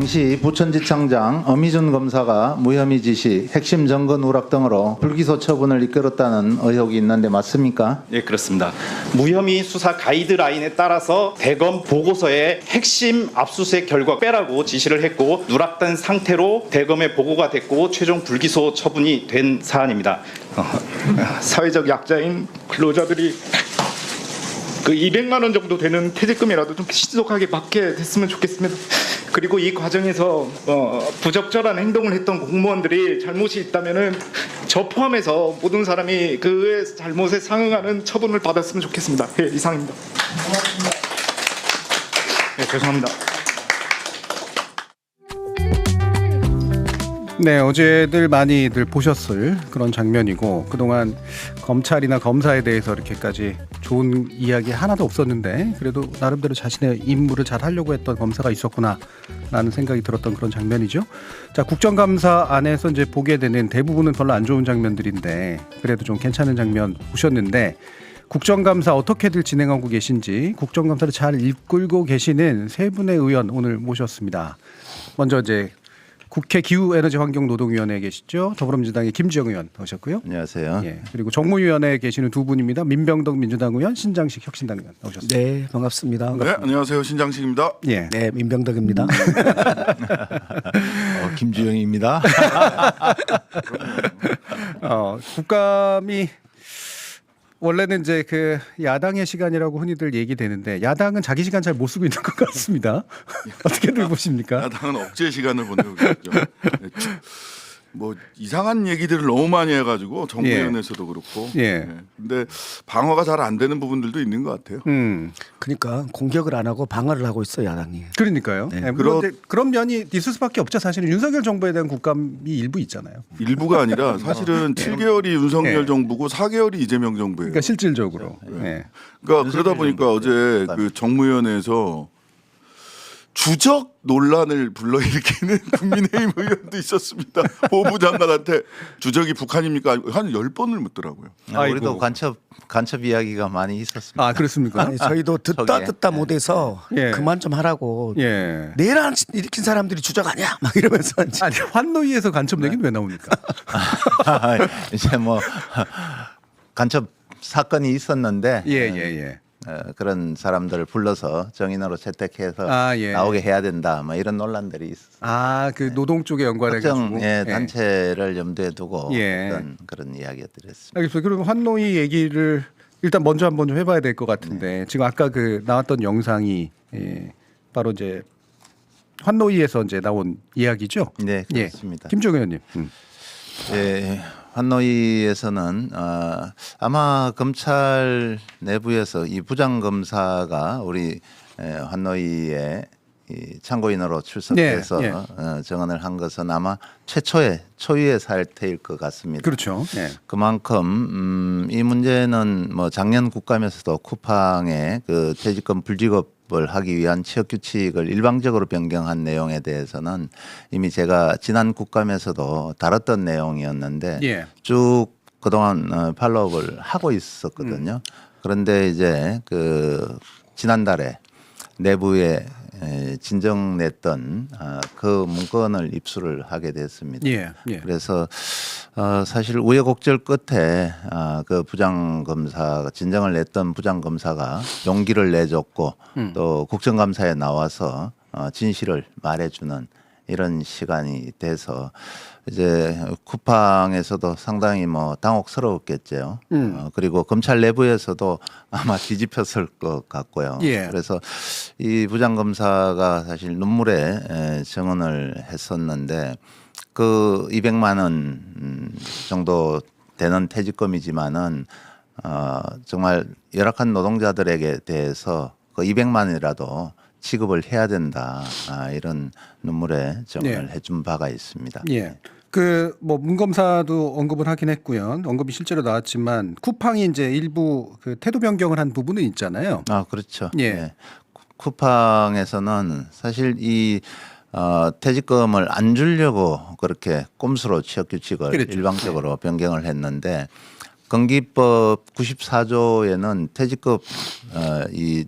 당시 부천지청장 엄희준 검사가 무혐의 지시, 핵심 증거 누락 등으로 불기소 처분을 이끌었다는 의혹이 있는데 맞습니까? 예, 그렇습니다. 무혐의 수사 가이드라인에 따라서 대검 보고서의 핵심 압수수색 결과 빼라고 지시를 했고 누락된 상태로 대검에 보고가 됐고 최종 불기소 처분이 된 사안입니다. 어, 사회적 약자인 근로자들이 그 200만 원 정도 되는 퇴직금이라도 좀 신속하게 받게 됐으면 좋겠습니다. 그리고 이 과정에서 어, 부적절한 행동을 했던 공무원들이 잘못이 있다면은 저 포함해서 모든 사람이 그의 잘못에 상응하는 처분을 받았으면 좋겠습니다. 예, 이상입니다. 예, 죄송합니다. 네, 어제들 많이들 보셨을 그런 장면이고 그동안 검찰이나 검사에 대해서 이렇게까지 좋은 이야기 하나도 없었는데 그래도 나름대로 자신의 임무를 잘 하려고 했던 검사가 있었구나라는 생각이 들었던 그런 장면이죠. 자, 국정감사 안에서 이제 보게 되는 대부분은 별로 안 좋은 장면들인데 그래도 좀 괜찮은 장면 보셨는데 국정감사 어떻게들 진행하고 계신지 국정감사를 잘 이끌고 계시는 세 분의 의원 오늘 모셨습니다. 먼저 이제 국회 기후에너지 환경노동위원회에 계시죠. 더불어민주당의 김지영 의원 나오셨고요. 안녕하세요. 예, 그리고 정무위원회에 계시는 두 분입니다. 민병덕 민주당 의원, 신장식 혁신당 의원 나오셨습니다. 네, 반갑습니다. 네, 안녕하세요. 신장식입니다. 예. 네, 민병덕입니다. 어, 김주영입니다. 어, 국감이 원래는 이제 그 야당의 시간이라고 흔히들 얘기되는데 야당은 자기 시간 잘 못 쓰고 있는 것 같습니다. 어떻게들 보십니까? 야당은 억제 시간을 보내고 있죠. 네, 주- 뭐 이상한 얘기들을 너무 많이 해가지고 정부위원회에서도 그렇고. 예. 네. 근데 방어가 잘 안 되는 부분들도 있는 것 같아요. 음, 그러니까 공격을 안 하고 방어를 하고 있어 야당이. 그러니까요. 네. 예, 물론 그러- 이제 그런 면이 있을 수밖에 없죠. 사실은 윤석열 정부에 대한 국감이 일부 있잖아요. 일부가 아니라 사실은 7개월이 윤석열 예. 정부고 4개월이 이재명 정부예요. 그러니까 실질적으로. 예. 그러니까 그러다 보니까 어제 때그 정무위원회에서 주적 논란을 불러일으키는 국민의힘 의원도 있었습니다. 보부 장관한테 주적이 북한입니까? 한 열 번을 묻더라고요. 아, 아이고. 우리도 간첩 간첩 이야기가 많이 있었습니다. 아 그렇습니까? 아니, 저희도 듣다 저기에. 듣다 못해서 예. 그만 좀 하라고. 예. 내일 안 일으킨 사람들이 주적 아니야? 막 이러면서 이제 아니 환노위에서 간첩 얘기는 왜 나옵니까? 이제 뭐 간첩 사건이 있었는데 예, 예, 예. 어, 그런 사람들을 불러서 정인으로 채택해서 아, 예. 나오게 해야 된다. 뭐 이런 논란들이 있었어요. 아, 그 노동 쪽에 연관해 가지고. 특정 예, 단체를 염두에 두고 예. 어떤 그런 이야기들이었습니다. 알겠어요. 그럼 환노위 얘기를 일단 먼저 한번 좀 해봐야 될 것 같은데 지금 아까 그 나왔던 영상이 예, 바로 이제 환노위에서 이제 나온 이야기죠. 네, 예. 그렇습니다. 김종 의원님. 음. 예, 환노위에서는 어, 아마 검찰 내부에서 이 부장 검사가 우리 에, 환노위에 이 참고인으로 출석해서 네, 예. 어, 증언을 한 것은 아마 최초의 초유의 사태일 것 같습니다. 그렇죠. 예. 그만큼 음, 이 문제는 뭐 작년 국감에서도 쿠팡의 그 퇴직금 불지급 을 하기 위한 취업 규칙을 일방적으로 변경한 내용에 대해서는 이미 제가 지난 국감에서도 다뤘던 내용이었는데 예. 쭉 그동안 어, 팔로업을 하고 있었거든요. 그런데 이제 그 지난달에 내부에 에, 진정냈던 아, 그 문건을 입수를 하게 됐습니다. 예. 예. 그래서 어, 사실 우여곡절 끝에 아, 그 부장 검사 진정을 냈던 부장 검사가 용기를 내줬고 음. 또 국정감사에 나와서 어, 진실을 말해주는 이런 시간이 돼서 이제 쿠팡에서도 상당히 뭐 당혹스러웠겠죠. 음. 어, 그리고 검찰 내부에서도 아마 뒤집혔을 것 같고요. 예. 그래서 이 부장 검사가 사실 눈물에 에, 증언을 했었는데 그 200만 원 음, 정도 되는 퇴직금이지만은 어, 정말 열악한 노동자들에게 대해서 그 200만이라도 지급을 해야 된다 아, 이런 눈물의 증언을 네. 해준 바가 있습니다. 예. 그 뭐 문검사도 언급을 하긴 했고요. 언급이 실제로 나왔지만 쿠팡이 이제 일부 그 태도 변경을 한 부분은 있잖아요. 아 그렇죠. 예. 쿠- 쿠팡에서는 사실 이 어, 퇴직금을 안 주려고 그렇게 꼼수로 취업 규칙을 그랬죠. 일방적으로 변경을 했는데 건기법 94조에는 퇴직금 어, 이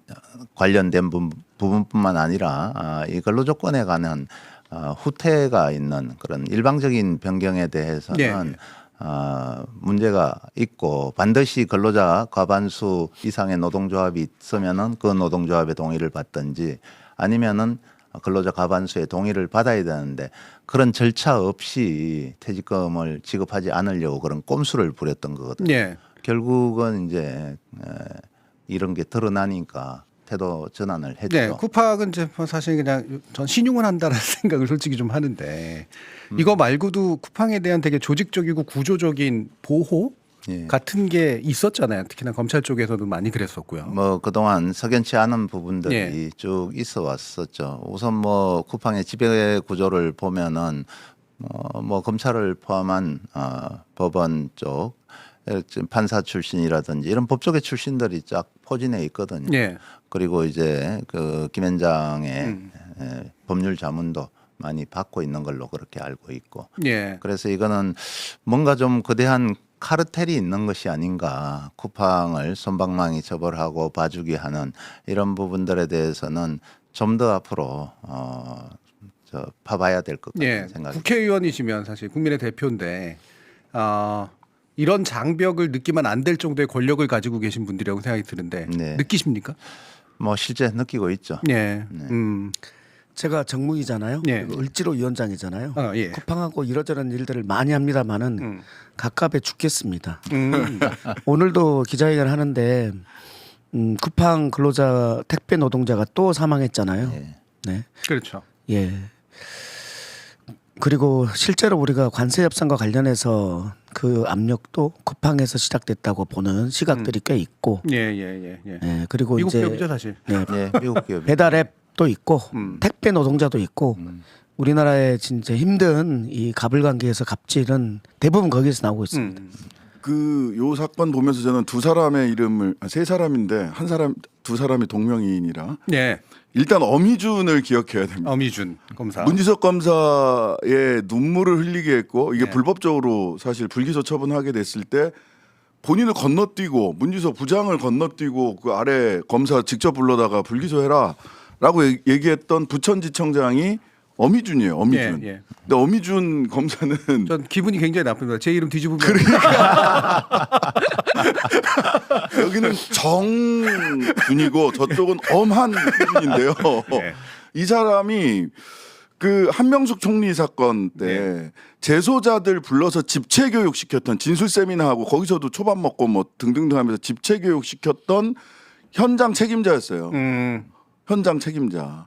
관련된 부, 부분뿐만 아니라 아, 이 근로 조건에 관한 어, 후퇴가 있는 그런 일방적인 변경에 대해서는 예, 예. 어, 문제가 있고 반드시 근로자 과반수 이상의 노동조합이 있으면은 그 노동조합의 동의를 받든지 아니면은 근로자 과반수의 동의를 받아야 되는데 그런 절차 없이 퇴직금을 지급하지 않으려고 그런 꼼수를 부렸던 거거든요. 예. 결국은 이제 에, 이런 게 드러나니까 태도 전환을 했죠. 네, 쿠팡은 이제 뭐 사실 그냥 전 신용을 한다는 생각을 솔직히 좀 하는데 이거 말고도 쿠팡에 대한 되게 조직적이고 구조적인 보호 예. 같은 게 있었잖아요. 특히나 검찰 쪽에서도 많이 그랬었고요. 뭐 그동안 석연치 않은 부분들이 예. 쭉 있어 왔었죠. 우선 뭐 쿠팡의 지배 구조를 보면은 어, 뭐 검찰을 포함한 어, 법원 쪽 판사 출신이라든지 이런 법조계 출신들이 쫙 포진해 있거든요. 예. 그리고 이제 그 김현장의 음. 에, 법률 자문도 많이 받고 있는 걸로 그렇게 알고 있고 예. 그래서 이거는 뭔가 좀 거대한 카르텔이 있는 것이 아닌가 쿠팡을 손방망이 처벌하고 봐주기 하는 이런 부분들에 대해서는 좀 더 앞으로 어, 저 파봐야 될 것 같은 예. 생각이 국회의원이시면 사실 국민의 대표인데 어, 이런 장벽을 느끼면 안 될 정도의 권력을 가지고 계신 분들이라고 생각이 드는데 네. 느끼십니까? 뭐 실제 느끼고 있죠. 예. 음. 제가 정무이잖아요. 예. 그리고 을지로 위원장이잖아요. 어, 예. 쿠팡하고 이러저런 일들을 많이 합니다만은 음. 갑갑해 죽겠습니다. 음. 오늘도 기자회견 하는데 음, 쿠팡 근로자 택배 노동자가 또 사망했잖아요. 예. 네. 그렇죠. 예. 그리고 실제로 우리가 관세 협상과 관련해서 그 압력도 쿠팡에서 시작됐다고 보는 시각들이 꽤 있고, 예, 예, 예, 예. 예. 그리고 미국 이제 기업이죠, 사실. 네, 예, 미국 기업 배달 앱도 있고 음. 택배 노동자도 있고 우리나라의 진짜 힘든 이 가불관계에서 갑질은 대부분 거기에서 나오고 있습니다. 음. 그 요 사건 보면서 저는 두 사람의 이름을 아, 세 사람인데 한 사람 두 사람이 동명이인이라 예. 일단 어미준을 기억해야 됩니다. 어미준 검사. 문지석 검사의 눈물을 흘리게 했고 이게 네. 불법적으로 사실 불기소 처분하게 됐을 때 본인을 건너뛰고 문지석 부장을 건너뛰고 그 아래 검사 직접 불러다가 불기소해라라고 얘- 얘기했던 부천지청장이 어미준이에요. 어미준. 예, 예. 근데 어미준 검사는 전 기분이 굉장히 나쁩니다. 제 이름 뒤집으면 여기는 정준이고 저쪽은 엄한 준인데요. 네. 이 사람이 그 한명숙 총리 사건 때 네. 재소자들 불러서 집체 교육 시켰던 진술 세미나하고 거기서도 초밥 먹고 뭐 등등등 하면서 집체 교육 시켰던 현장 책임자였어요. 음. 현장 책임자.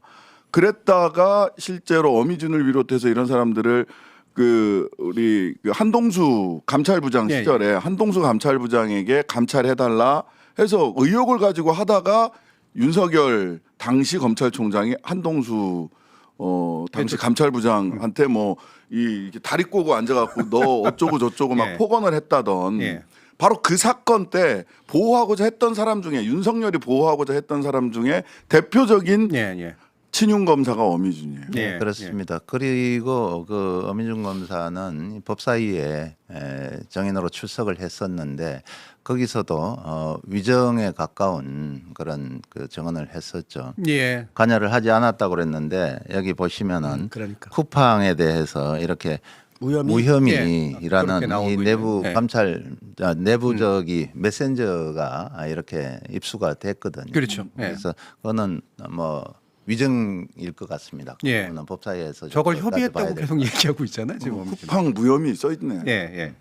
그랬다가 실제로 어미준을 비롯해서 이런 사람들을 그 우리 그 한동수 감찰부장 예, 시절에 한동수 감찰부장에게 감찰해달라 해서 의혹을 가지고 하다가 윤석열 당시 검찰총장이 한동수 어 당시 감찰부장한테 뭐이 다리 꼬고 앉아갖고 너 어쩌고 저쩌고 막 예. 폭언을 했다던 예. 바로 그 사건 때 보호하고자 했던 사람 중에 윤석열이 보호하고자 했던 사람 중에 대표적인 예, 예. 친윤 검사가 어미준이에요. 네, 예, 그렇습니다. 그리고 그 어민준 검사는 법사위에 에, 정인으로 출석을 했었는데 거기서도 어, 위정에 가까운 그런 그 증언을 했었죠. 예. 관여를 하지 않았다고 그랬는데 여기 보시면은 음, 그러니까. 쿠팡에 대해서 이렇게 무혐의? 예, 그렇게 무혐의라는 나오고 이 내부 있네요. 예. 감찰 아, 내부적이 메신저가 이렇게 입수가 됐거든요. 그렇죠. 예. 그래서 그거는 뭐 위증일 것 같습니다. 예. 그거는 법사위에서 저걸 좀 협의했다고 될 계속 얘기하고 있잖아요, 지금. 쿠팡 무혐의 써 있네. 예, 예.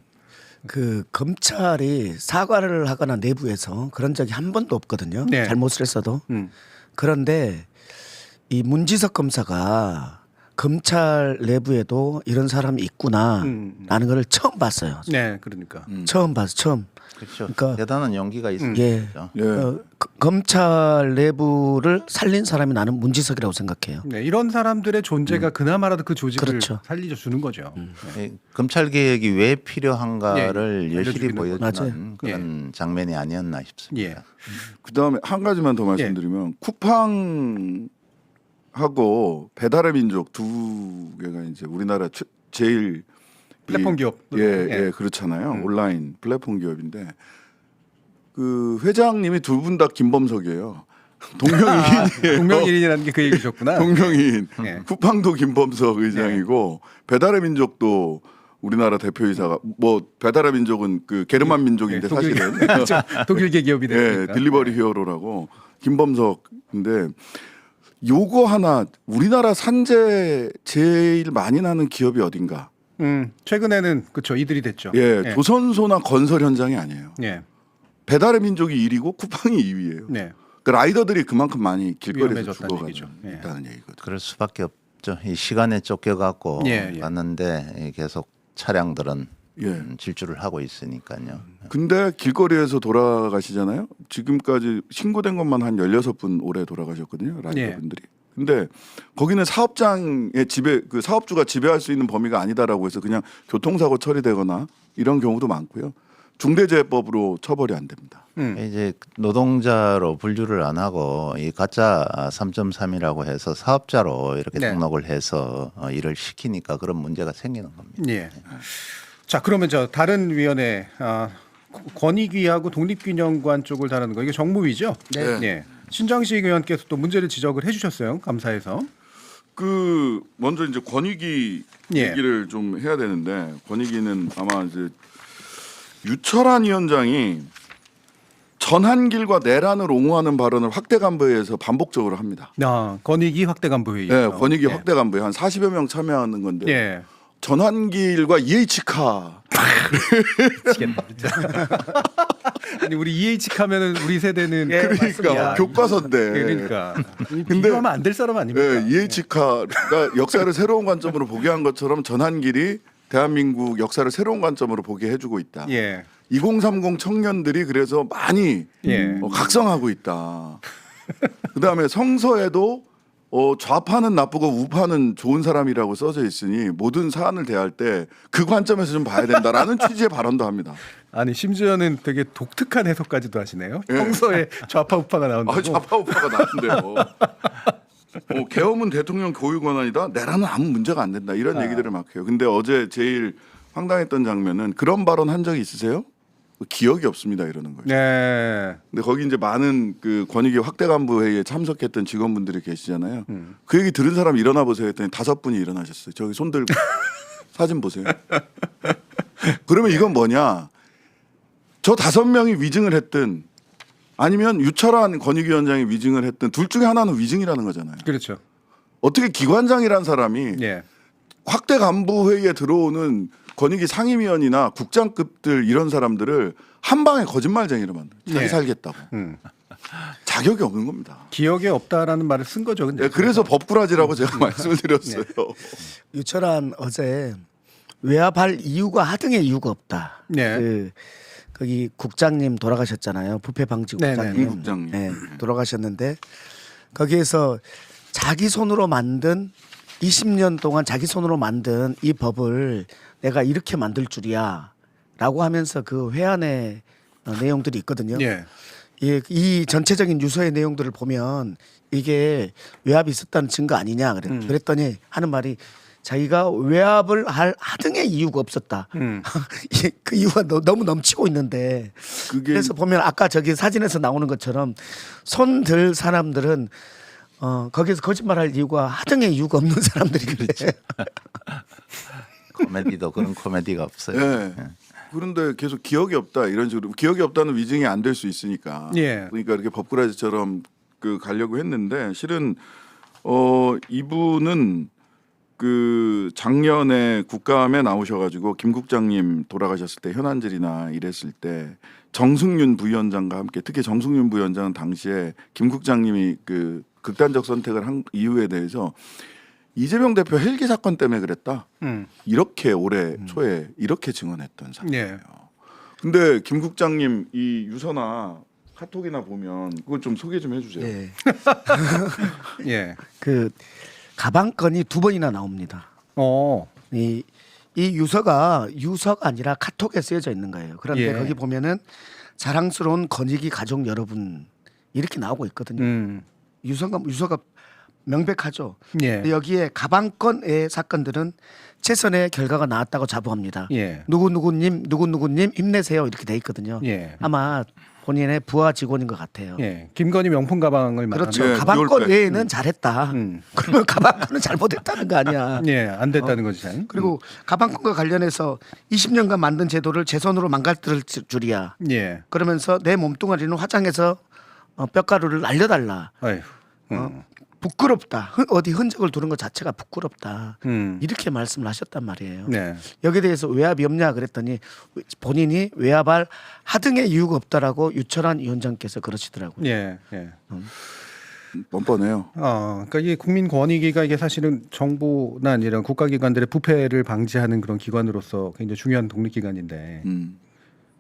그 검찰이 사과를 하거나 내부에서 그런 적이 한 번도 없거든요. 네. 잘못을 했어도. 음. 그런데 이 문지석 검사가 검찰 내부에도 이런 사람이 있구나라는 음. 걸 처음 봤어요. 네, 그러니까. 처음 봤어, 처음. 그렇죠. 그러니까- 대단한 용기가 있습니다. 예. 예. 어, 그- 검찰 내부를 살린 사람이 나는 문지석이라고 생각해요. 네, 이런 사람들의 존재가 그나마라도 그 조직을 그렇죠. 살려 주는 거죠. 네. 이 검찰 개혁이 왜 필요한가를 예, 여실히 알려주기는 보여주는 맞아요. 그런 장면이 아니었나 싶습니다. 예. 그다음에 한 가지만 더 말씀드리면 쿠팡하고 배달의 민족 두 개가 이제 우리나라 최, 제일 플랫폼 이- 기업. 예, 예. 예, 그렇잖아요. 음. 온라인 플랫폼 기업인데 그 회장님이 두 분 다 김범석이에요. 동명이인이에요. 동명이인이라는 게 그 얘기셨구나. 동명이인. 예. 쿠팡도 김범석 의장이고 배달의 민족도 우리나라 대표이사가 뭐 배달의 민족은 그 게르만 민족인데 네, 독일- 사실은 저 독일계 기업이 예, 되니까. 딜리버리 히어로라고 김범석인데 요거 하나 우리나라 산재 제일 많이 나는 기업이 어딘가? 음, 최근에는 그렇죠. 이들이 됐죠. 예, 예. 조선소나 건설 현장이 아니에요. 예. 배달의 민족이 1위고 쿠팡이 2위예요. 네. 그 라이더들이 그만큼 많이 길거리에서 위험해졌다는 얘기죠. 예. 있다는 얘기거든. 그럴 수밖에 없죠. 이 시간에 쫓겨갖고 예, 예. 갔는데 이 계속 차량들은 예. 음, 질주를 하고 있으니까요. 근데 길거리에서 돌아가시잖아요. 지금까지 신고된 것만 한 16분 올해 돌아가셨거든요. 예. 라이더분들이. 근데 거기는 사업장의 지배 그 사업주가 지배할 수 있는 범위가 아니다라고 해서 그냥 교통사고 처리되거나 이런 경우도 많고요. 중대재해법으로 처벌이 안 됩니다. 음. 이제 노동자로 분류를 안 하고 이 가짜 3.3이라고 해서 사업자로 이렇게 네. 등록을 해서 어, 일을 시키니까 그런 문제가 생기는 겁니다. 예. 자 그러면 저 다른 위원회 아, 권익위하고 독립균형관 쪽을 다루는 거 이게 정무위죠? 네. 예. 신장식 의원께서 또 문제를 지적을 해주셨어요 감사해서. 그 먼저 이제 권익위 예. 얘기를 좀 해야 되는데 권익위는 아마 이제 유철한 위원장이 전한길과 내란을 옹호하는 발언을 확대 간부회에서 반복적으로 합니다. 아, 권익위 확대 간부 회의. 네, 권익위 예. 확대 간부회 한 40여 명 참여하는 건데 예. 전환길과 EH카. 아니 우리 EH 하면은 우리 세대는 그러니까 교과서인데 그러니까 비교하면 안 될 사람 아닙니까? 예, EH카가 역사를 새로운 관점으로 보게 한 것처럼 전환길이 대한민국 역사를 새로운 관점으로 보게 해주고 있다. 예. 2030 청년들이 그래서 많이 예. 어, 각성하고 있다. 그다음에 성서에도 어, 좌파는 나쁘고 우파는 좋은 사람이라고 써져 있으니 모든 사안을 대할 때 그 관점에서 좀 봐야 된다라는 취지의 발언도 합니다. 아니 심지어는 되게 독특한 해석까지도 하시네요. 예. 평소에 좌파 우파가 나온다고. 아, 좌파 우파가 나는데요. 어, 계엄은 대통령 교육 권한이다. 내라는 아무 문제가 안 된다. 이런 아. 얘기들을 막 해요. 근데 어제 제일 황당했던 장면은 그런 발언 한 적이 있으세요? 기억이 없습니다. 이러는 거예요. 네. 근데 거기 이제 많은 그 권익위 확대 간부 회의에 참석했던 직원분들이 계시잖아요. 음. 그 얘기 들은 사람 일어나 보세요 했더니 다섯 분이 일어나셨어요. 저기 손 들고 사진 보세요. 그러면 이건 뭐냐? 저 다섯 명이 위증을 했든 아니면 유철한 권익위원장이 위증을 했든 둘 중에 하나는 위증이라는 거잖아요. 그렇죠. 어떻게 기관장이란 사람이 예. 확대 간부 회의에 들어오는 권익위 상임위원이나 국장급들 이런 사람들을 한 방에 거짓말쟁이로 만들. 자기 네. 살겠다고. 음. 자격이 없는 겁니다. 기억에 없다라는 말을 쓴 거죠. 근데 예, 그래서 법꾸라지라고 제가 말씀을 드렸어요. 유철한 어제 외압할 이유가 하등의 이유가 없다. 네. 그 거기 국장님 돌아가셨잖아요. 부패 방지 네, 네. 국장님. 임 국장님. 네, 돌아가셨는데 거기에서 자기 손으로 만든 20년 동안 자기 손으로 만든 이 법을 내가 이렇게 만들 줄이야 라고 하면서 그 회안의 어, 내용들이 있거든요. 예. 이, 이 전체적인 유서의 내용들을 보면 이게 외압이 있었다는 증거 아니냐 그래. 음. 그랬더니 하는 말이 자기가 외압을 할 하등의 이유가 없었다. 음. 그 이유가 너, 무 넘치고 있는데 그게 그래서 보면 아까 저기 사진에서 나오는 것처럼 손 들 사람들은 어 거기서 거짓말할 이유가 하등의 이유가 없는 사람들인데 코미디도 그런 코미디가 없어요. 예. 그런데 계속 기억이 없다 이런 식으로 기억이 없다는 위증이 안 될 수 있으니까. 예. 그러니까 이렇게 법꾸라지처럼 그 가려고 했는데 실은 어 이분은 그 작년에 국감에 나오셔가지고 김 국장님 돌아가셨을 때 현안질이나 이랬을 때 정승윤 부위원장과 함께 특히 정승윤 부위원장은 당시에 김 국장님이 그 극단적 선택을 한 이유에 대해서 이재명 대표 헬기 사건 때문에 그랬다. 음. 이렇게 올해 초에 이렇게 증언했던 사람이에요. 예. 근데 김 국장님 이 유서나 카톡이나 보면 그걸 좀 소개 좀 해주세요. 예. 예. 그 가방 건이 두 번이나 나옵니다. 어. 이, 이 유서가 유서가 아니라 카톡에 쓰여져 있는 거예요. 그런데 예. 거기 보면은 자랑스러운 건익이 가족 여러분 이렇게 나오고 있거든요. 음. 유서가 유서가 명백하죠. 예. 근데 여기에 가방건의 사건들은 최선의 결과가 나왔다고 자부합니다. 예. 누구 누구님 누구 누구님 힘내세요 이렇게 돼 있거든요. 예. 아마 본인의 부하 직원인 것 같아요. 예, 김건희 명품 가방을 그렇죠. 예, 가방권. 외에는 잘했다. 음. 그러면 가방권은 잘못했다는 거 아니야. 예, 안 됐다는 거지. 잘. 그리고 가방권과 관련해서 20년간 만든 제도를 제 손으로 망가뜨릴 줄이야. 예, 그러면서 내 몸뚱아리는 화장해서 어, 뼈가루를 날려달라. 아휴, 어, 부끄럽다. 흔- 어디 흔적을 두는 것 자체가 부끄럽다. 음, 이렇게 말씀을 하셨단 말이에요. 네, 여기에 대해서 외압이 없냐 그랬더니 본인이 외압할 하등의 이유가 없다라고 유철한 위원장께서 그러시더라고요. 예, 예. 뻔뻔해요. 어, 그러니까 이 국민권익위가 이게 사실은 정부나 이런 국가기관들의 부패를 방지하는 그런 기관으로서 굉장히 중요한 독립기관인데. 음.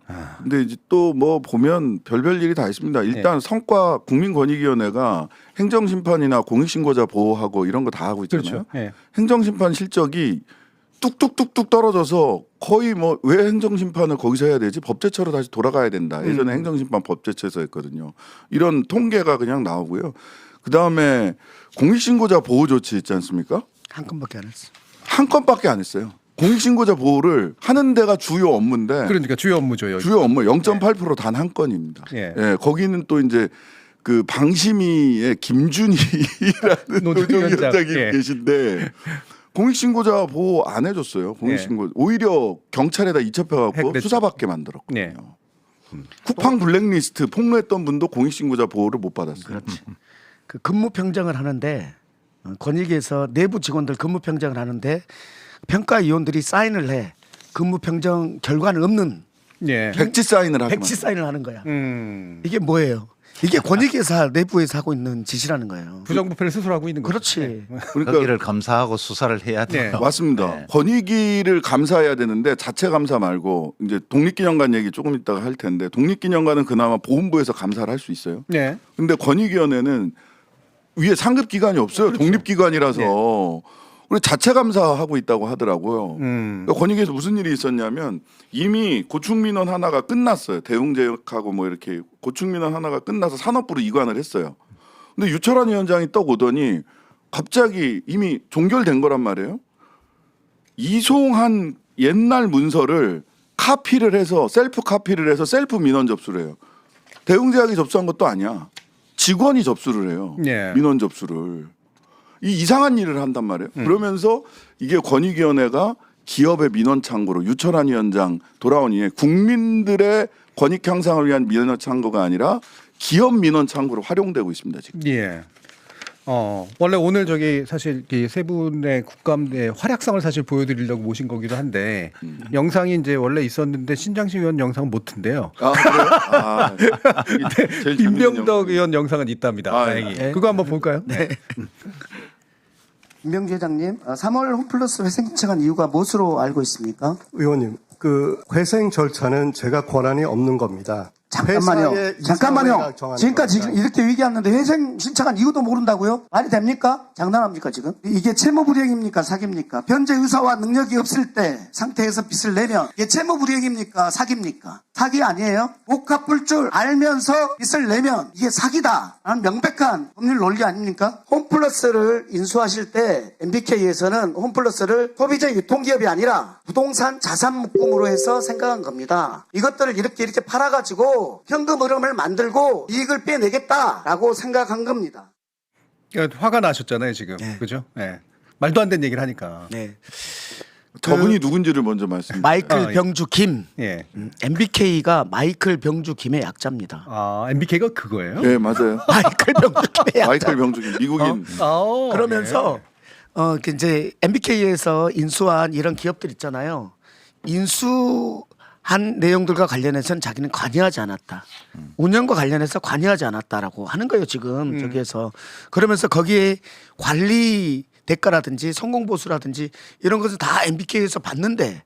아. 근데 이제 또 뭐 보면 별별 일이 다 있습니다. 네. 일단 성과 국민권익위원회가 행정심판이나 공익신고자 보호하고 이런 거 다 하고 있잖아요. 그렇죠. 예. 행정심판 실적이 뚝뚝뚝뚝 떨어져서 거의 뭐 왜 행정심판을 거기서 해야 되지 법제처로 다시 돌아가야 된다. 예전에 음. 행정심판 법제처에서 했거든요. 이런 통계가 그냥 나오고요. 그 다음에 공익신고자 보호 조치 있지 않습니까? 한 건밖에 안 했어. 한 건밖에 안 했어요. 공익신고자 보호를 하는 데가 주요 업무인데 그러니까 주요 업무죠 여기. 주요 업무 0.8%단 한 건입니다. 예. 예, 거기는 또 이제 그 방심위의 김준희라는. 노조위원장이 예. 계신데 공익신고자 보호 안 해줬어요. 공익신고 오히려 경찰에다 이첩해갖고. 수사받게 만들었거든요. 예. 쿠팡 블랙리스트 폭로했던 분도 공익신고자 보호를 못 받았어요. 그렇지. 그 근무 평정을 하는데 어, 권익위에서 내부 직원들 근무 평정을 하는데 평가위원들이 사인을 해. 근무 평정 결과는 없는 예. 백지 사인을 하고 백지 사인을 하는 거야. 음. 이게 뭐예요? 이게 권익위에서 내부에서 하고 있는 짓이라는 거예요. 부정부패를 스스로 하고 있는 거죠. 그렇지. 그러니까 거기를 검사하고 수사를 해야 돼요. 네. 맞습니다. 네. 권익위를 감사해야 되는데 자체 감사 말고 이제 독립기념관 얘기 조금 이따가 할 텐데 독립기념관은 그나마 보훈부에서 감사를 할 수 있어요. 네. 근데 권익위원회는 위에 상급 기관이 없어요. 그렇죠. 독립기관이라서 우리 자체 감사하고 있다고 하더라고요. 음. 그러니까 권익위에서 무슨 일이 있었냐면 이미 고충민원 하나가 끝났어요. 대웅제약하고 뭐 이렇게 고충민원 하나가 끝나서 산업부로 이관을 했어요. 근데 유철한 위원장이 떡 오더니 갑자기 이미 종결된 거란 말이에요. 이송한 옛날 문서를 카피를 해서 셀프 카피를 해서 셀프 민원 접수를 해요. 대웅제약이 접수한 것도 아니야. 직원이 접수를 해요. 예. 민원 접수를. 이 이상한 일을 한단 말이에요. 그러면서 이게 권익위원회가 기업의 민원 창구로 유철한 위원장 돌아온 이에 국민들의 권익 향상을 위한 민원 창구가 아니라 기업 민원 창구로 활용되고 있습니다 지금. 예. 어 원래 오늘 저기 사실 이 세 분의 국감의 활약상을 사실 보여드리려고 모신 거기도 한데 음. 영상이 이제 원래 있었는데 신장식 의원 영상은 못 튼데요. 아 그래요? 아, 이게 제일 재밌는 영상. 의원 영상은 있답니다. 아, 다행히. 예. 그거 한번 볼까요? 네. 김병주 회장님, 3월 홈플러스 회생 신청한 이유가 무엇으로 알고 있습니까? 의원님, 그 회생 절차는 제가 권한이 없는 겁니다. 잠깐만요. 잠깐만요. 지금까지 겁니다. 이렇게 얘기하는데 회생 신청한 이유도 모른다고요? 말이 됩니까? 장난합니까 지금? 이게 채무불이행입니까? 사기입니까? 변제 의사와 능력이 없을 때 상태에서 빚을 내면 이게 채무불이행입니까? 사기입니까? 사기 아니에요? 못 갚을 줄 알면서 빚을 내면 이게 사기다. 라는 명백한 법률 논리 아닙니까? 홈플러스를 인수하실 때 MBK에서는 홈플러스를 소비자 유통기업이 아니라 부동산 자산 묶음으로 해서 생각한 겁니다. 이것들을 이렇게 이렇게 팔아가지고 현금 흐름을 만들고 이익을 빼내겠다라고 생각한 겁니다. 그러니까 화가 나셨잖아요 지금. 네. 그죠? 예. 말도 안 되는 얘기를 하니까. 네. 저분이 누군지를 먼저 말씀. 마이클 아, 예. 병주 김. 예. MBK가 마이클 병주 김의 약자입니다. 아 MBK가 그거예요? 네 맞아요. 마이클 병주 김의 약자. 마이클 병주기 미국인. 아, 그러면서 어, 그 이제 MBK에서 인수한 이런 기업들 있잖아요. 인수 한 내용들과 관련해서는 자기는 관여하지 않았다. 운영과 관련해서 관여하지 않았다라고 하는 거예요, 지금 저기에서. 그러면서 거기에 관리 대가라든지 성공 보수라든지 이런 것을 다 MBK에서 받는데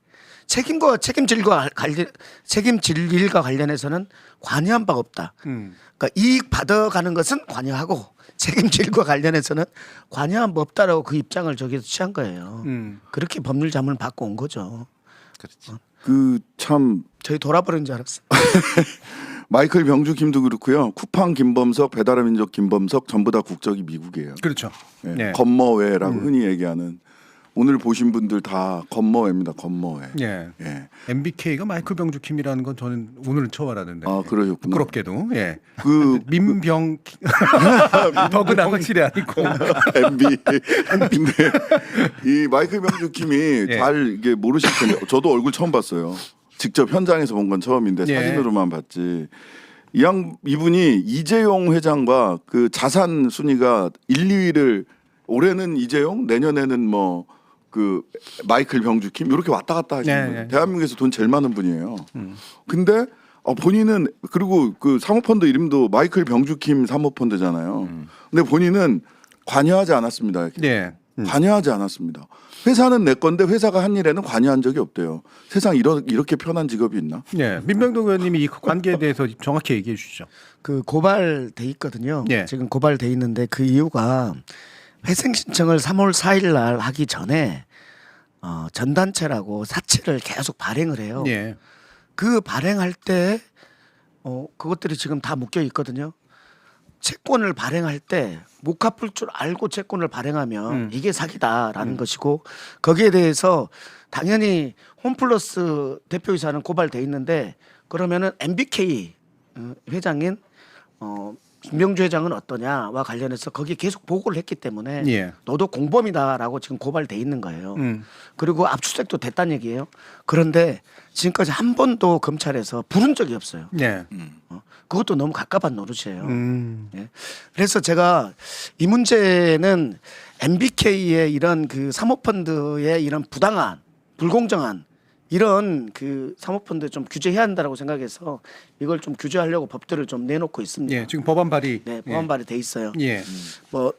책임과 책임질과 관련 책임질 일과 관련해서는 관여한 바가 없다. 음. 그러니까 이익 받아가는 것은 관여하고 책임질과 관련해서는 관여한 바 없다라고 그 입장을 저기서 취한 거예요. 음. 그렇게 법률 자문을 받고 온 거죠. 그렇지. 그 참 저희 돌아버린 줄 알았어요. 마이클 병주 김도 그렇고요. 쿠팡 김범석, 배달의 민족 김범석 전부 다 국적이 미국이에요. 그렇죠. 예, 네. 건머외라고 흔히 얘기하는 오늘 보신 분들 다 건모입니다. 건모에. 예. 예. MBK가 마이클 병주킴이라는 건 저는 오늘 처음 알았는데. 아 그러셨구나. 부끄럽게도 예. 그 민병 버그나 확실히 아니고. MB. 근데 이 마이클 병주킴이 예. 잘 이게 모르실 텐데 저도 얼굴 처음 봤어요. 직접 현장에서 본 건 처음인데 예. 사진으로만 봤지. 이양 이분이 이재용 회장과 그 자산 순위가 1, 2위를 올해는 이재용, 내년에는 뭐 그 마이클 병주킴 이렇게 왔다 갔다 하시는 예, 거예요. 예. 대한민국에서 돈 제일 많은 분이에요. 근데 어, 본인은 그리고 그 사모펀드 이름도 마이클 병주킴 사모펀드잖아요. 근데 본인은 관여하지 않았습니다. 예. 음. 관여하지 않았습니다. 회사는 내 건데 회사가 한 일에는 관여한 적이 없대요. 세상 이런 이렇게 편한 직업이 있나? 예. 민병동 의원님이 이 관계에 대해서 정확히 얘기해 주시죠. 그 고발돼 있거든요. 예. 지금 고발돼 있는데 그 이유가 회생 신청을 3월 4일 날 하기 전에 어, 전단체라고 사채를 계속 발행을 해요. 예. 그 발행할 때 어, 그것들이 지금 다 묶여 있거든요. 채권을 발행할 때 못 갚을 줄 알고 채권을 발행하면 음. 이게 사기다라는 것이고 거기에 대해서 당연히 홈플러스 대표이사는 고발돼 있는데 그러면은 MBK 어, 회장인 어, 김병주 회장은 어떠냐와 관련해서 거기에 계속 보고를 했기 때문에 예. 너도 공범이다라고 지금 고발돼 있는 거예요. 음. 그리고 압수수색도 됐다는 얘기예요. 그런데 지금까지 한 번도 검찰에서 부른 적이 없어요. 예. 어, 그것도 너무 갑갑한 노릇이에요. 음. 예. 그래서 제가 이 문제는 MBK의 이런 그 사모펀드의 이런 부당한, 불공정한 이런 그 사모펀드 좀 규제해야 한다라고 생각해서 이걸 좀 규제하려고 법들을 좀 내놓고 있습니다. 예. 지금 법안 발의. 네, 법안 발의 돼 있어요. 예. 뭐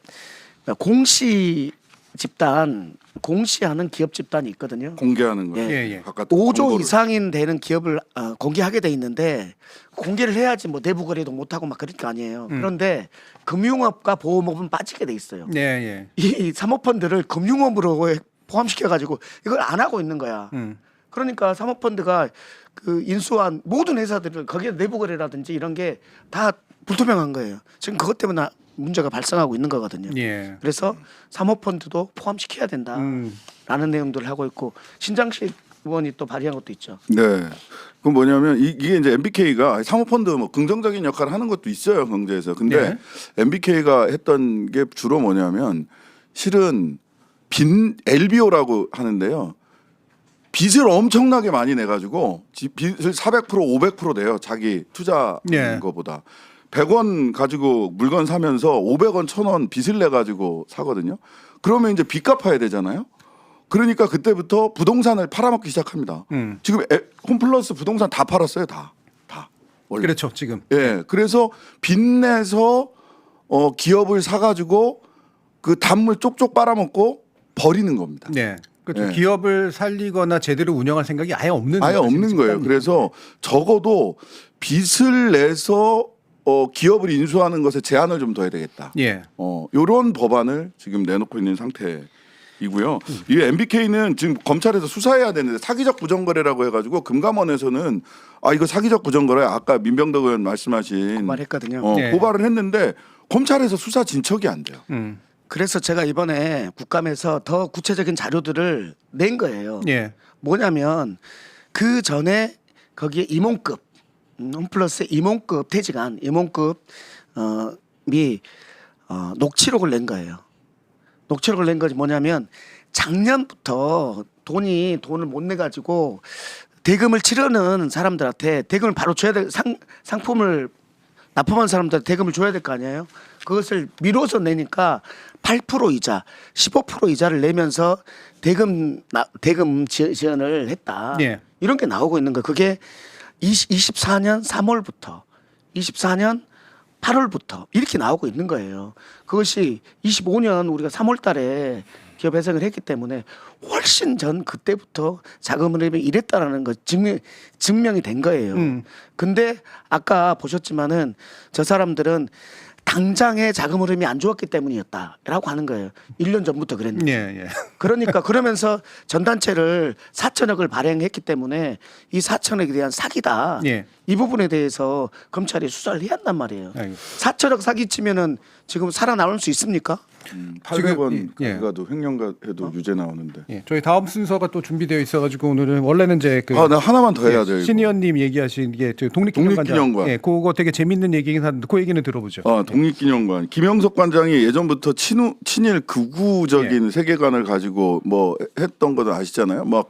공시 집단, 공시하는 기업 집단이 있거든요. 공개하는 거예요. 예, 예. 바깥 5조 정보를. 이상인 되는 기업을 어, 공개하게 돼 있는데 공개를 해야지 뭐 내부 거래도 못 하고 막 그럴 거 아니에요. 음. 그런데 금융업과 보험업은 빠지게 돼 있어요. 예, 예. 이 사모펀드를 금융업으로 포함시켜 가지고 이걸 안 하고 있는 거야. 음. 그러니까 사모펀드가 그 인수한 모든 회사들을 거기에 내부 거래라든지 이런 게 다 불투명한 거예요. 지금 그것 때문에 문제가 발생하고 있는 거거든요. 예. 그래서 사모펀드도 포함시켜야 된다라는 음. 내용들을 하고 있고 신장식 의원이 또 발의한 것도 있죠. 네. 그건 뭐냐면 이, 게 이제 MBK가 사모펀드 뭐 긍정적인 역할을 하는 것도 있어요 경제에서. 근데 MBK가 했던 게 주로 뭐냐면 실은 빈 LBO라고 하는데요. 빚을 엄청나게 많이 내가지고 지- 빚을 400% 500% 내요 자기 투자 예. 거보다 100원 가지고 물건 사면서 500원 1000원 빚을 내 가지고 사거든요. 그러면 이제 빚 갚아야 되잖아요. 그러니까 그때부터 부동산을 팔아먹기 시작합니다. 음. 지금 에, 홈플러스 부동산 다 팔았어요, 다. 다. 원래. 그렇죠. 지금. 예. 그래서 빚내서 어 기업을 사 가지고 그 단물 쪽쪽 빨아먹고 버리는 겁니다. 네. 그렇죠. 예. 기업을 살리거나 제대로 운영할 생각이 아예 없는 아예 없는 거예요. 그래서 적어도 빚을 내서 어 기업을 인수하는 것에 제한을 좀 둬야 되겠다. 예. 어, 요런 법안을 지금 내놓고 있는 상태 이고요. 이 MBK는 지금 검찰에서 수사해야 되는데 사기적 부정거래라고 해가지고 금감원에서는 아 이거 사기적 부정거래 아까 민병덕 의원 말씀하신 고발했거든요. 어, 네. 고발을 했는데 검찰에서 수사 진척이 안 돼요. 음. 그래서 제가 이번에 국감에서 더 구체적인 자료들을 낸 거예요. 예. 뭐냐면 그 전에 거기에 임원급 음, 홈플러스 임원급 퇴직한 임원급 어 미 어, 녹취록을 낸 거예요. 녹취록을 낸 것이 뭐냐면 작년부터 돈이 돈을 못 내 가지고 대금을 치르는 사람들한테 대금을 바로 줘야 될 상, 상품을 납품한 사람들한테 대금을 줘야 될 거 아니에요. 그것을 미뤄서 내니까 8% 이자, 15% 이자를 내면서 대금 나, 대금 지- 지원을 했다. 예. 이런 게 나오고 있는 거. 그게 20, 24년 3월부터 24년 8월부터 이렇게 나오고 있는 거예요. 그것이 25년 우리가 3월 달에 기업 회생을 했기 때문에 훨씬 전 그때부터 자금 흐름이 이랬다라는 거 증명 증명이 된 거예요. 음. 근데 아까 보셨지만은 저 사람들은 당장의 자금 흐름이 안 좋았기 때문이었다라고 하는 거예요. 1년 전부터 그랬는데. 예, 예. 그러니까 그러면서 전단체를 4천억을 발행했기 때문에 이 4천억에 대한 사기다. 예. 이 부분에 대해서 검찰이 수사를 해야 한단 말이에요. 아이고. 4천억 사기치면은 지금 살아남을 수 있습니까? 음, 지금 800원 이- 예. 가도 횡령가 해도 유죄 나오는데. 예, 저희 다음 순서가 또 준비되어 있어가지고 오늘은 원래는 이제 그 아, 나 하나만 더 해야 예, 돼요. 이거. 신의원님 얘기하신 게저 독립기념관. 독립기념관. 예, 그거 되게 재밌는 얘기긴 한데 그 얘기는 들어보죠. 아, 독립기념관. 김영석 관장이 예전부터 친우, 친일 극우적인 예. 세계관을 가지고 뭐 했던 거도 아시잖아요. 막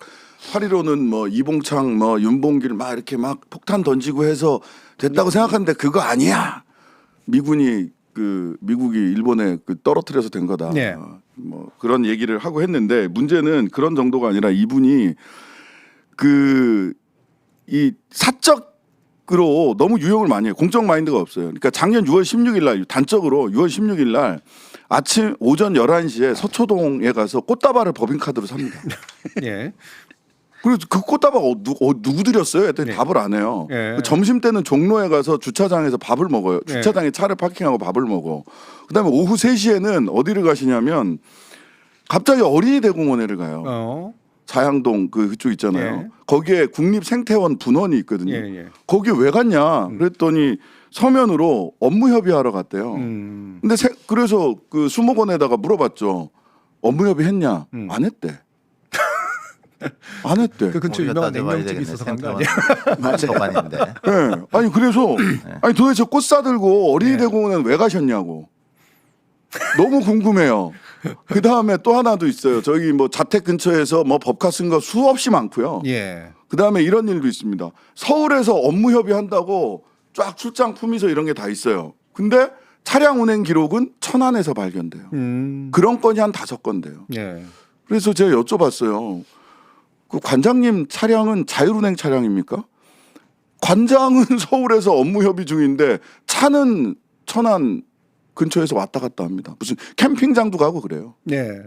8.15는 뭐 이봉창, 뭐 윤봉길 막 이렇게 막 폭탄 던지고 해서 됐다고 생각하는데 그거 아니야. 미군이 그 미국이 일본에 그 떨어뜨려서 된 거다. 네. 뭐 그런 얘기를 하고 했는데 문제는 그런 정도가 아니라 이분이 그 이 사적으로 너무 유용을 많이 해요. 공적 마인드가 없어요. 그러니까 작년 6월 16일 날 단적으로 6월 16일 날 아침 오전 11시에 서초동에 가서 꽃다발을 법인카드로 삽니다. 예. 그리고 그 꽃다발 어, 누, 어, 누구 드렸어요? 했더니 네. 답을 안 해요. 예. 그 점심 때는 종로에 가서 주차장에서 밥을 먹어요. 네. 주차장에 차를 파킹하고 밥을 먹어. 그다음에 오후 3시에는 어디를 가시냐면 갑자기 어린이 대공원에를 가요. 어. 자양동 그 그쪽 있잖아요. 예. 거기에 국립생태원 분원이 있거든요. 예, 예. 거기 왜 갔냐? 그랬더니 서면으로 업무 협의하러 갔대요. 음. 근데 세- 그래서 그 수목원에다가 물어봤죠. 업무 협의했냐? 음. 안 했대. 안 했대. 그 근처 유명한 냉면집이. 있어서 간 거 아니야? 소관인데. 예. 아니 그래서 아니 도대체 꽃 사들고 어린이 네. 대공원에 왜 가셨냐고. 너무 궁금해요. 그 다음에 또 하나도 있어요. 저기 뭐 자택 근처에서 뭐 법카 쓴 거 수없이 많고요. 예. 그 다음에 이런 일도 있습니다. 서울에서 업무 협의한다고 쫙 출장 품위서 이런 게 다 있어요. 근데 차량 운행 기록은 천안에서 발견돼요. 음. 그런 건이 한 다섯 건 돼요. 예. 그래서 제가 여쭤봤어요. 그 관장님 차량은 자율운행 차량입니까? 관장은 서울에서 업무 협의 중인데 차는 천안 근처에서 왔다 갔다 합니다. 무슨 캠핑장도 가고 그래요. 예.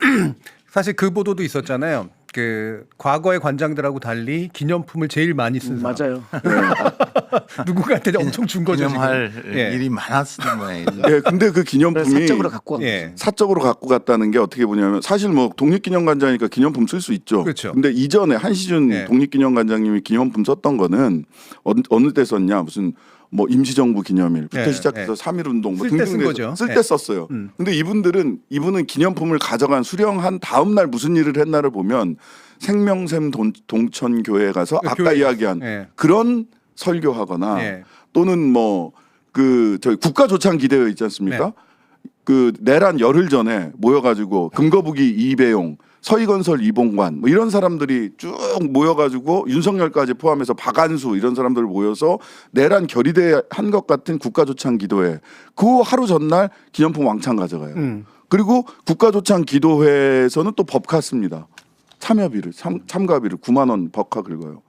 사실 그 보도도 있었잖아요. 그 과거의 관장들하고 달리 기념품을 제일 많이 쓴 사람. 맞아요. 누군가한테 엄청 준 거죠. 지금. 기념할 예. 일이 많았을 모양이죠. 예, 근데 그 기념품이 사적으로 갖고 간 예. 사적으로 갖고 갔다는 게 어떻게 보냐면 사실 뭐 독립기념관장이니까 기념품 쓸 수 있죠. 그렇죠. 근데 이전에 한시준 예. 독립기념관장님이 기념품 썼던 거는 어느, 어느 때 썼냐 무슨 뭐 임시정부 기념일부터 예, 시작해서 예. 3.1 운동 뭐 쓸때 등등 쓴 거죠. 쓸때 예. 썼어요. 음. 근데 이분들은 이분은 기념품을 가져간 수령한 다음 날 무슨 일을 했나를 보면 생명샘 돈, 동천 교회에 가서 그 아까 교회. 이야기한 예. 그런 설교하거나 예. 또는 뭐 그 저희 국가조창기대회 있지 않습니까? 네. 그 내란 열흘 전에 모여가지고 금거북이 이배용, 서희건설 이봉관 뭐 이런 사람들이 쭉 모여가지고 윤석열까지 포함해서 박안수 이런 사람들 모여서 내란 결의대 한 것 같은 국가조창 기도회 그 하루 전날 기념품 왕창 가져가요. 음. 그리고 국가조창 기도회에서는 또 법카 씁니다. 참여비를 참, 참가비를 9만 원 법카 긁어요.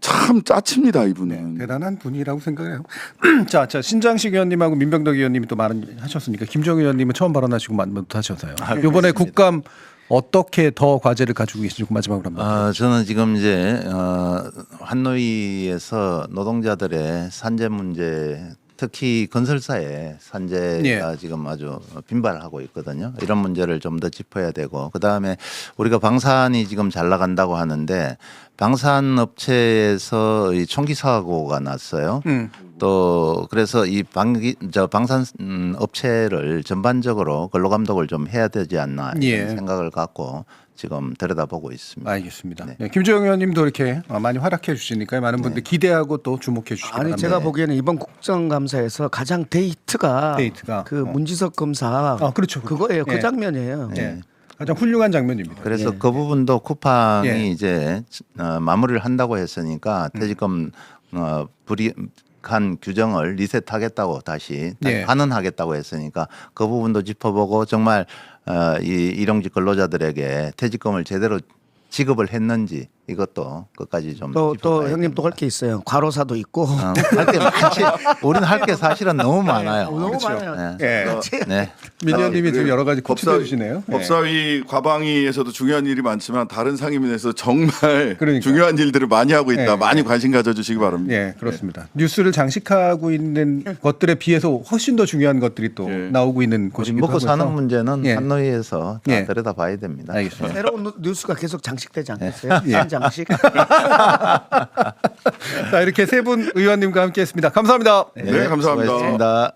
참 짜칩니다 이분은. 대단한 분이라고 생각해요. 자, 자 신장식 의원님하고 민병덕 의원님이 또 말은 하셨으니까 김정은 의원님은 처음 발언하시고 만못 하셔서요. 아, 이번에 국감 어떻게 더 과제를 가지고 계신지 마지막으로 한번. 어, 저는 지금 이제 어, 한노위에서 노동자들의 산재 문제 특히 건설사의 산재가 예. 지금 아주 빈발하고 있거든요. 이런 문제를 좀 더 짚어야 되고 그 다음에 우리가 방산이 지금 잘 나간다고 하는데 방산 업체에서 이 총기 사고가 났어요. 음. 또 그래서 이 방기 저 방산 음, 업체를 전반적으로 근로 감독을 좀 해야 되지 않나 이런 예. 생각을 갖고 지금 들여다보고 있습니다. 알겠습니다. 네. 네, 김정은 의원님도 이렇게 어, 많이 활약해 주시니까 많은 분들 기대하고 또 주목해 주시기 아니 바랍니다. 제가 보기에는 이번 국정감사에서 가장 데이트가 데이트가. 그 어. 문지석 검사 아, 그렇죠. 그거예요. 그 예. 장면이에요. 네. 가장 훌륭한 장면입니다. 그래서 예. 그 부분도 쿠팡이 예. 이제 어, 마무리를 한다고 했으니까 음. 퇴직금 어, 불이한 규정을 리셋하겠다고 다시 예. 환원하겠다고 했으니까 그 부분도 짚어보고 정말 어, 이 일용직 근로자들에게 퇴직금을 제대로 지급을 했는지 이것도 끝까지 좀 또 또 짚어봐야 형님 또할게 있어요. 과로사도 있고 할게 많지. 우리는 할 게 사실은 너무 많아요. 너무 그렇죠. 많아요. 네. 예. 네. 민 의원님이 아, 지금 그래. 여러 가지 법사- 주시네요. 예. 법사위 과방위에서도 중요한 일이 많지만 다른 상임위에서 정말 그러니까요. 중요한 일들을 많이 하고 있다. 예. 많이 관심 가져주시기 바랍니다. 예, 그렇습니다. 뉴스를 장식하고 있는 것들에 비해서 훨씬 더 중요한 것들이 또 예. 나오고 있는 곳이기도 먹고 사는. 문제는 예. 한노위에서 다 예. 들여다봐야 됩니다. 알겠습니다. 새로운 뉴- 뉴스가 계속 장식 되지 않겠어요? 예. 신장식. 자, 이렇게 세 분 의원님과 함께했습니다. 감사합니다. 네, 감사합니다. 수고하셨습니다.